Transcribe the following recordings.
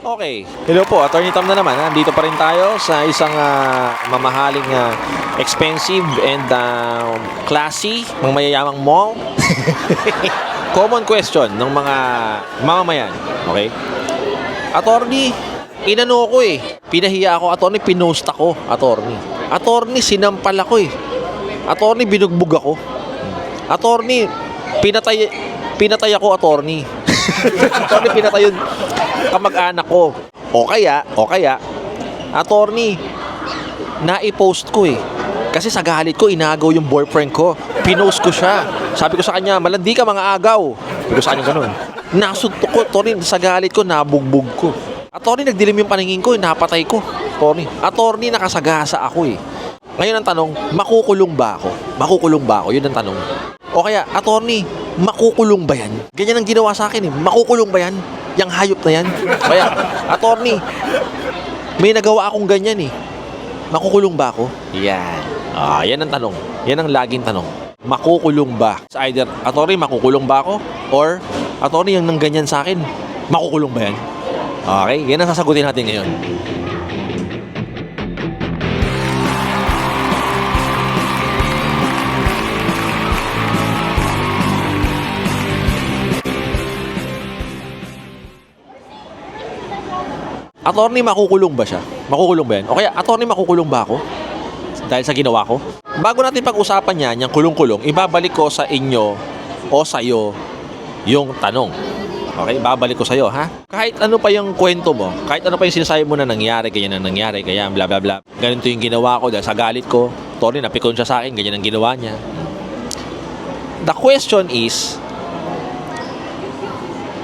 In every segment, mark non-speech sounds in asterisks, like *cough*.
Okay. Hello po, Attorney Tam na naman. Nandito pa rin tayo sa isang ah, mamahaling ah, expensive and ah, classy, mga mayayamang mall. *laughs* Common question ng mga mamamayan. Okay? Attorney, inano ko eh. Pinahiya ako, attorney, pinost ako, attorney. Attorney, sinampal ako eh. Attorney, binugbog ako. Attorney, pinatay, pinatay ako, attorney. *laughs* attorney, pinatay kamag-anak ko. O kaya, o kaya, attorney, naipost ko eh. Kasi sa galit ko, inagaw yung boyfriend ko. Pinost ko siya. Sabi ko sa kanya, malandi ka mga agaw. Sabi ko sa kanya ganun. Nasuntok ko, attorney, sa galit ko, nabugbog ko. Attorney, nagdilim yung paningin ko, napatay ko. Attorney, attorney, nakasagasa ako eh. Ngayon ang tanong, makukulong ba ako? Makukulong ba ako? Yun ang tanong. O kaya, attorney, makukulong ba yan? Ganyan ang ginawa sa akin eh. Makukulong ba yan? Yang hayop na yan? Kaya, attorney, may nagawa akong ganyan eh. Makukulong ba ako? Yan. Ah, yan ang tanong. Yan ang laging tanong. Makukulong ba? Sa either, attorney, makukulong ba ako? Or, attorney, yung nang ganyan sa akin, makukulong ba yan? Okay, yan ang sasagutin natin ngayon. Attorney, makukulong ba siya? Makukulong ba yan? O kaya, attorney, makukulong ba ako? Dahil sa ginawa ko? Bago natin pag-usapan yan, yung kulong-kulong, ibabalik ko sa inyo o sa iyo yung tanong. Okay, babalik ko sa iyo, ha? Kahit ano pa yung kwento mo, kahit ano pa yung sinasabi mo na nangyari, ganyan na nangyari, ganyan, bla bla bla. Ganito yung ginawa ko dahil sa galit ko. Tony, napikon siya sa akin, ganyan ang ginawa niya. The question is,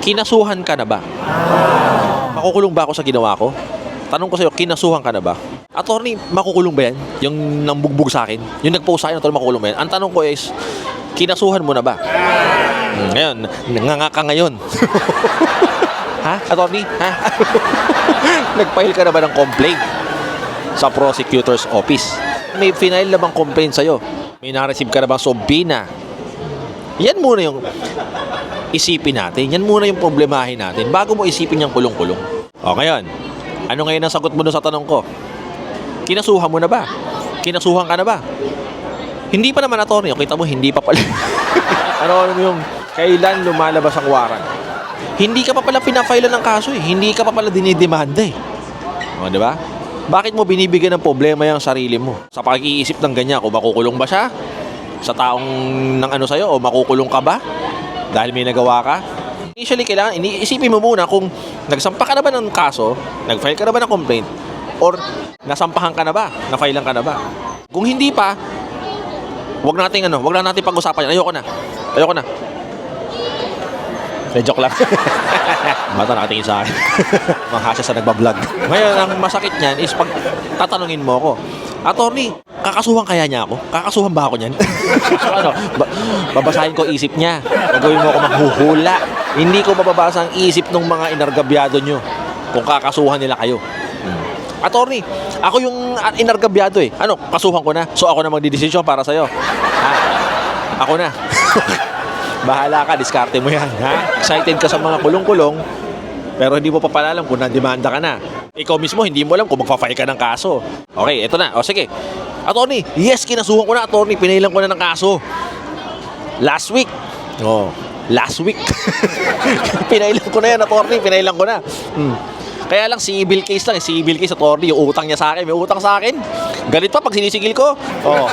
kinasuhan ka na ba? Makukulong ba ako sa ginawa ko? Tanong ko sa'yo, kinasuhan ka na ba? Attorney, makukulong ba yan? Yung nambugbog sa akin? Yung nag-post sa akin, attorney, makukulong ba yan? Ang tanong ko is, kinasuhan mo na ba? Hmm, ngayon, nanganga ka ngayon. *laughs* ha? Attorney? Ha? *laughs* Nag-file ka na ba ng complaint sa prosecutor's office? May final na bang complaint sa'yo? May na-receive ka na bang sobina? Yan muna yung isipin natin. Yan muna yung problemahin natin bago mo isipin yung kulong-kulong. O ngayon, ano ngayon ang sagot mo sa tanong ko? Kinasuhan mo na ba? Kinasuhan ka na ba? Hindi pa naman attorney. Kita mo, hindi pa pala. *laughs* ano ano yung kailan lumalabas ang waran? Hindi ka pa pala pinafile ng kaso eh. Hindi ka pa pala dinidemanda eh. O, di ba? Bakit mo binibigyan ng problema yung sarili mo? Sa pag-iisip ng ganyan, kung makukulong ba siya? Sa taong ng ano sa'yo, o makukulong ka ba? Dahil may nagawa ka? Initially, kailangan, iniisipin mo muna kung nagsampa ka na ba ng kaso, nag-file ka na ba ng complaint, or nasampahan ka na ba, na-filean ka na ba? Kung hindi pa, wag nating ano, wag na natin pag-usapan yan. Ayoko na. Ayoko na. De, joke lang. *laughs* Mata nakatingin sa akin. *laughs* Mga siya sa nagbablog. Ngayon, ang masakit niyan is pag tatanungin mo ako, Attorney, kakasuhan kaya niya ako? Kakasuhan ba ako niyan? so, *laughs* ano, ba- babasahin ko isip niya. Gagawin mo ako maghuhula. Hindi ko mababasa ang isip ng mga inargabyado nyo kung kakasuhan nila kayo. Hmm. Attorney, ako yung inargabyado eh. Ano, kasuhan ko na. So ako na magdidesisyon para sa'yo. Ha? Ako na. *laughs* Bahala ka, diskarte mo yan. Ha? Excited ka sa mga kulong-kulong, pero hindi mo pa pala kung na-demanda ka na. Ikaw mismo, hindi mo alam kung magpa-file ka ng kaso. Okay, eto na. O sige. Attorney, yes, kinasuhan ko na, attorney. Pinailan ko na ng kaso. Last week. Oh, last week. *laughs* pinailan ko na yan, attorney. Pinailan ko na. Hmm. Kaya lang, civil case lang. eh. Civil case, attorney. Yung utang niya sa akin. May utang sa akin. Galit pa pag sinisigil ko. Oh.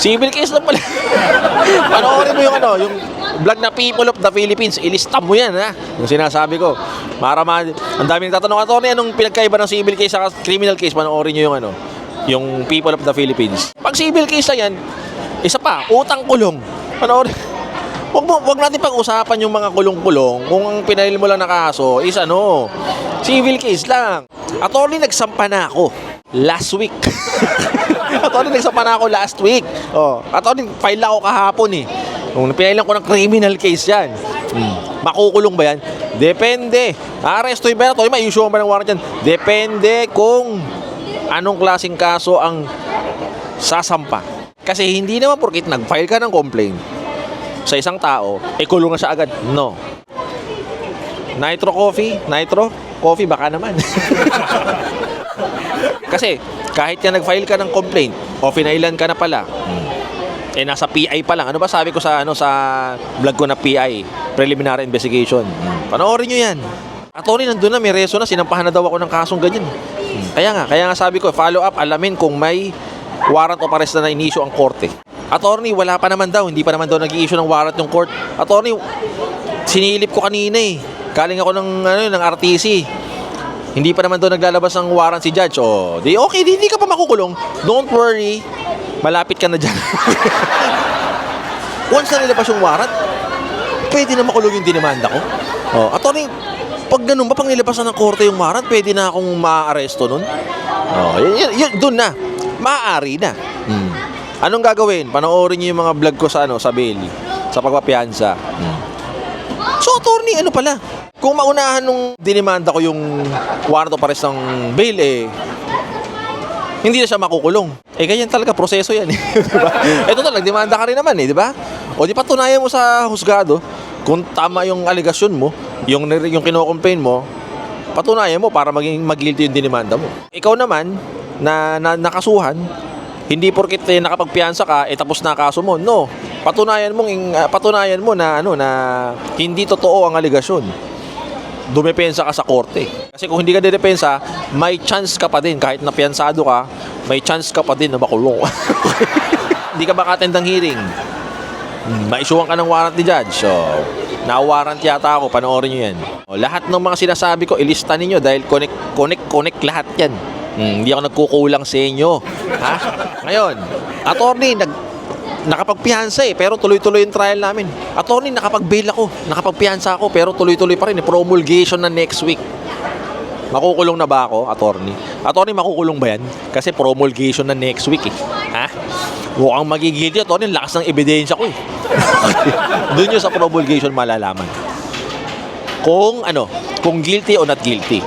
Civil case lang pala. *laughs* Panoorin mo yung ano, yung vlog na People of the Philippines. Ilista mo yan, ha? Yung sinasabi ko. Para. Ang dami nagtatanong, attorney, anong pinagkaiba ng civil case sa criminal case? Panoorin nyo yung ano, yung People of the Philippines. Pag civil case na yan, isa pa, utang kulong. Panoorin. Wag mo, wag natin pag-usapan yung mga kulong-kulong kung ang pinail mo lang na kaso is ano, civil case lang. Attorney, nagsampa na ako last week. *laughs* attorney, nagsampa na ako last week. Oh, attorney, file ako kahapon eh. Nung pinailan ko ng criminal case yan. Hmm. Makukulong ba yan? Depende. Arestoy ba yan? Attorney, may issue ba ng warrant yan? Depende kung anong klaseng kaso ang sasampa. Kasi hindi naman porkit nag-file ka ng complaint sa isang tao, eh kulong na siya agad. No. Nitro coffee, nitro, coffee, baka naman. *laughs* Kasi, kahit ka nag-file ka ng complaint, o finailan ka na pala, eh nasa PI pa lang. Ano ba sabi ko sa ano sa vlog ko na PI, preliminary investigation. Panoorin nyo yan. Attorney, nandun na, may reso na, sinampahan na daw ako ng kasong ganyan. Kaya nga, kaya nga sabi ko, follow up, alamin kung may warrant of arrest na na-issue ang korte. Attorney, wala pa naman daw, hindi pa naman daw nag-i-issue ng warrant yung court. Attorney, sinilip ko kanina eh. Galing ako ng, ano, ng RTC. Hindi pa naman daw naglalabas ng warrant si judge. Oh, di okay, di, di ka pa makukulong. Don't worry. Malapit ka na dyan. *laughs* Once na nilabas yung warrant, pwede na makulong yung dinimanda ko. Oh, attorney, pag ganun ba, pag nilabas na ng korte yung warrant, pwede na akong ma-aresto nun? Oh, yun, yun, yun dun na. Maaari na. Hmm. Anong gagawin? Panoorin niyo yung mga vlog ko sa ano, sa bail, sa pagpapiansa. Hmm. So, attorney, ano pala? Kung maunahan nung dinimanda ko yung warrant of arrest ng bail, eh, hindi na siya makukulong. Eh, ganyan talaga, proseso yan. Eh, *laughs* diba? Ito talaga, demanda ka rin naman eh, di ba? O di patunayan mo sa husgado kung tama yung aligasyon mo, yung, yung kino-complain mo, patunayan mo para maging mag-guilty yung dinimanda mo. Ikaw naman, na, na nakasuhan, hindi porkit eh, nakapagpiyansa ka, eh tapos na kaso mo. No. Patunayan mo, patunayan mo na ano na hindi totoo ang aligasyon dumepensa ka sa korte. Kasi kung hindi ka didepensa, may chance ka pa din. Kahit napiyansado ka, may chance ka pa din na makulong. *laughs* hindi ka ba attend ng hearing? Hmm, Maisuhan ka ng warrant ni judge. So, na-warrant yata ako. Panoorin nyo yan. O, lahat ng mga sinasabi ko, ilista ninyo dahil connect, connect, connect lahat yan. Hmm, hindi ako nagkukulang sa inyo. Ha? Ngayon, attorney, nag, nakapagpiyansa eh, pero tuloy-tuloy yung trial namin. Attorney, nakapag-bail ako, nakapagpiyansa ako, pero tuloy-tuloy pa rin. eh. Promulgation na next week. Makukulong na ba ako, attorney? Attorney, makukulong ba yan? Kasi promulgation na next week eh. Ha? Mukhang magigilty, attorney, lakas ng ebidensya ko eh. *laughs* Doon yun sa promulgation malalaman. Kung ano, kung guilty o not guilty.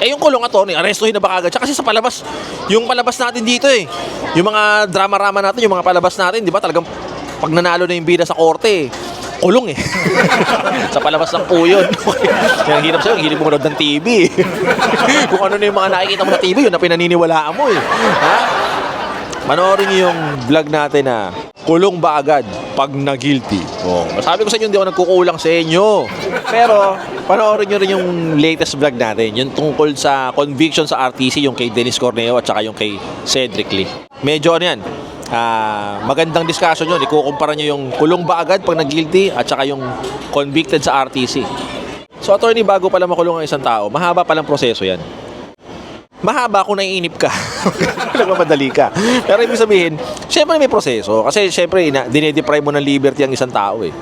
Eh yung kulong attorney, arestuhin na ba kagad siya? Kasi sa palabas, yung palabas natin dito eh, yung mga drama-rama natin, yung mga palabas natin, di ba talagang pag nanalo na yung bida sa korte, eh, kulong eh. *laughs* sa palabas lang po yun. *laughs* Kaya ang hirap sa'yo, ang hirap ng TV. *laughs* Kung ano na yung mga nakikita mo sa TV, yun na pinaniniwalaan mo eh. Ha? Panoorin niyo yung vlog natin na kulong ba agad pag na-guilty. Oh, sabi ko sa inyo, hindi ako nagkukulang sa inyo. Pero, panoorin niyo rin yung latest vlog natin. Yung tungkol sa conviction sa RTC, yung kay Dennis Corneo at saka yung kay Cedric Lee. Medyo ano yan, ah, magandang discussion yun. Ikukumpara niyo yung kulong ba agad pag nag-guilty at saka yung convicted sa RTC. So, attorney, bago pala makulong ang isang tao, mahaba palang proseso yan mahaba kung naiinip ka. *laughs* Nagmamadali ka. Pero ibig sabihin, syempre may proseso. Kasi syempre, ina, dinedeprive mo ng liberty ang isang tao eh.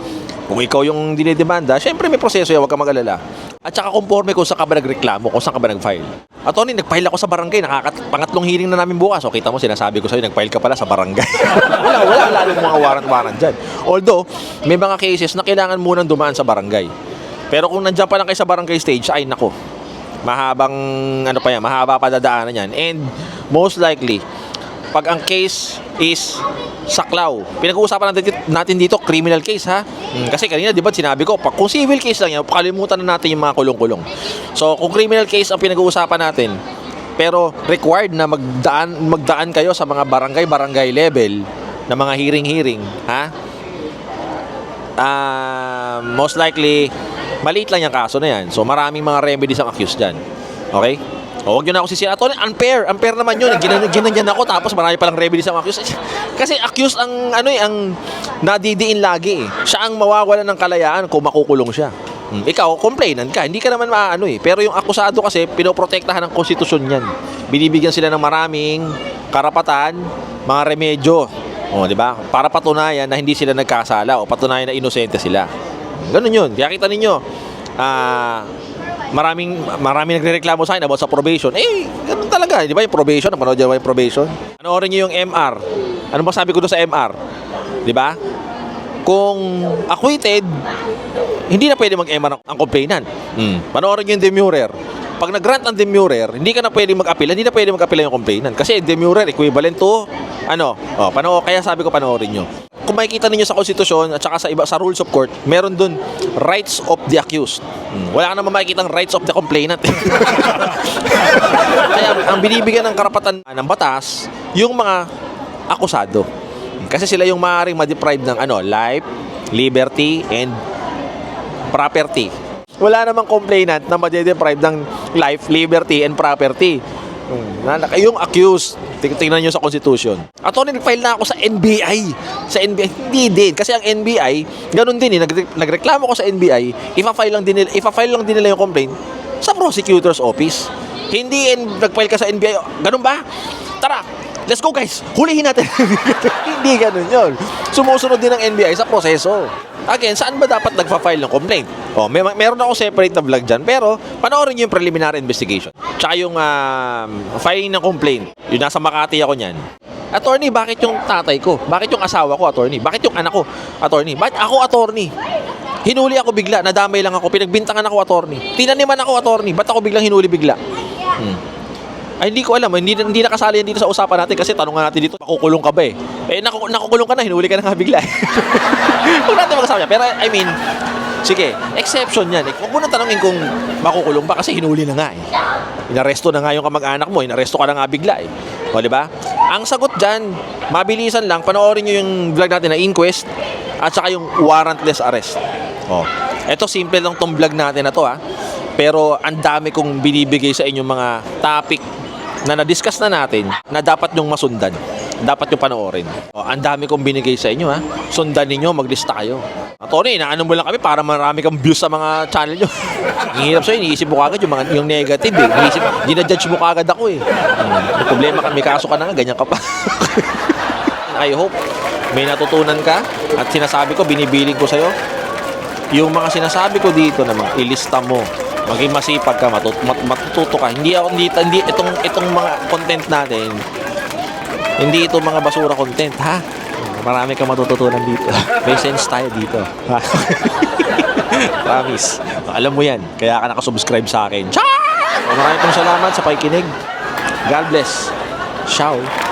Kung ikaw yung dinedemanda, syempre may proseso yan, huwag ka mag-alala. At saka conforme kung saan ka ba nagreklamo, kung saan ka ba nag-file. At Tony, nag-file ako sa barangay, nakakat pangatlong hearing na namin bukas. O kita mo, sinasabi ko sa'yo, nag-file ka pala sa barangay. *laughs* wala, wala lalong mga warrant-warrant dyan. Although, may mga cases na kailangan munang dumaan sa barangay. Pero kung nandiyan pa lang kayo sa barangay stage, ay nako, mahabang ano pa yan, mahaba pa dadaanan yan. And most likely, pag ang case is saklaw, pinag-uusapan natin, natin dito criminal case ha. Hmm, Kasi kanina 'di ba sinabi ko, pag kung civil case lang yan, pakalimutan na natin yung mga kulong-kulong. So kung criminal case ang pinag-uusapan natin, pero required na magdaan magdaan kayo sa mga barangay barangay level na mga hearing-hearing, ha? Ah, most likely maliit lang yung kaso na yan. So maraming mga remedies ang accused dyan. Okay? O, huwag nyo na ako sisira. Ito, unfair. Unfair naman yun. Ginan, ginanyan ako tapos marami palang remedies ang accused. Kasi accused ang, ano eh, ang nadidiin lagi eh. Siya ang mawawala ng kalayaan kung makukulong siya. Hmm. Ikaw, complainant ka. Hindi ka naman maano eh. Pero yung akusado kasi, pinoprotektahan ng konstitusyon yan. Binibigyan sila ng maraming karapatan, mga remedyo. O, di ba? Para patunayan na hindi sila nagkasala o patunayan na inosente sila. Ganun yun. Kaya kita ninyo, ah, maraming maraming nagrereklamo sa akin about sa probation. Eh, ganun talaga. Di ba yung probation? Napanood ba yung probation? Panoorin nyo yung MR. Ano ba sabi ko doon sa MR? Di ba? Kung acquitted, hindi na pwede mag-MR ang, complainant. Hmm. Panoorin nyo yung demurrer. Pag nag-grant ang demurrer, hindi ka na pwede mag-appeal, hindi na pwede mag-appeal yung complainant. Kasi demurrer equivalent to, ano, oh, panoo, kaya sabi ko panoorin nyo. Kung makikita ninyo sa konstitusyon at saka sa iba sa rules of court, meron dun rights of the accused. Hmm, Wala ka naman makikita rights of the complainant. *laughs* Kaya ang binibigyan ng karapatan ng batas, yung mga akusado. Kasi sila yung maaaring ma-deprive ng ano, life, liberty, and property. Wala namang complainant na ma-deprive ng life, liberty, and property. Hmm, Na, na- yung accused, ting- tingnan nyo sa Constitution. Attorney, nag-file na ako sa NBI. Sa NBI, hindi din. Kasi ang NBI, ganun din eh. Nagre- nagreklamo ko sa NBI, ifa-file lang din nila, ifa-file lang din nila yung complaint sa prosecutor's office. Hindi in, nag-file ka sa NBI, ganun ba? Tara, let's go guys, hulihin natin. *laughs* hindi ganun yun. Sumusunod din ng NBI sa proseso. Again, saan ba dapat nagfa-file ng complaint? Oh, may meron ako separate na vlog dyan, pero panoorin niyo yung preliminary investigation. Tsaka yung um, filing ng complaint. Yung nasa Makati ako niyan. Attorney, bakit yung tatay ko? Bakit yung asawa ko, attorney? Bakit yung anak ko, attorney? Bakit ako, attorney? Hinuli ako bigla, nadamay lang ako, pinagbintangan ako, attorney. Tinaniman ako, attorney. Ba't ako biglang hinuli bigla? Hmm. Ay, hindi ko alam. Hindi, hindi nakasali yan dito sa usapan natin kasi tanong natin dito, makukulong ka ba eh? Eh, naku, nakukulong ka na, hinuli ka na nga bigla eh. *laughs* Huwag natin mag-asawa niya. Pero, I mean, sige, exception yan. Eh. Huwag mo na tanongin kung makukulong ba kasi hinuli na nga eh. Inaresto na nga yung kamag-anak mo, inaresto ka na nga bigla eh. O, di ba? Ang sagot dyan, mabilisan lang, panoorin nyo yung vlog natin na inquest at saka yung warrantless arrest. O. Ito, simple lang tong vlog natin na to ha. Pero ang dami kong binibigay sa inyong mga topic na na-discuss na natin na dapat yung masundan. Dapat yung panoorin. O, ang dami kong binigay sa inyo ha. Sundan ninyo, maglista kayo. Tony, inaano mo lang kami para marami kang views sa mga channel nyo. *laughs* Ang hirap sa'yo, iniisip mo kagad yung, mga, yung negative eh. Iniisip, ginajudge mo kagad ako eh. Hmm, problema ka, may kaso ka na ganyan ka pa. *laughs* I hope may natutunan ka at sinasabi ko, binibiling ko sa'yo. Yung mga sinasabi ko dito naman, ilista mo. Maging masipag ka, matut mat- matututo ka. Hindi ako hindi, hindi itong itong mga content natin. Hindi ito mga basura content, ha? Marami kang matututunan dito. *laughs* May sense tayo dito. *laughs* Promise. Alam mo yan. Kaya ka nakasubscribe sa akin. Maraming salamat sa pakikinig. God bless. Ciao.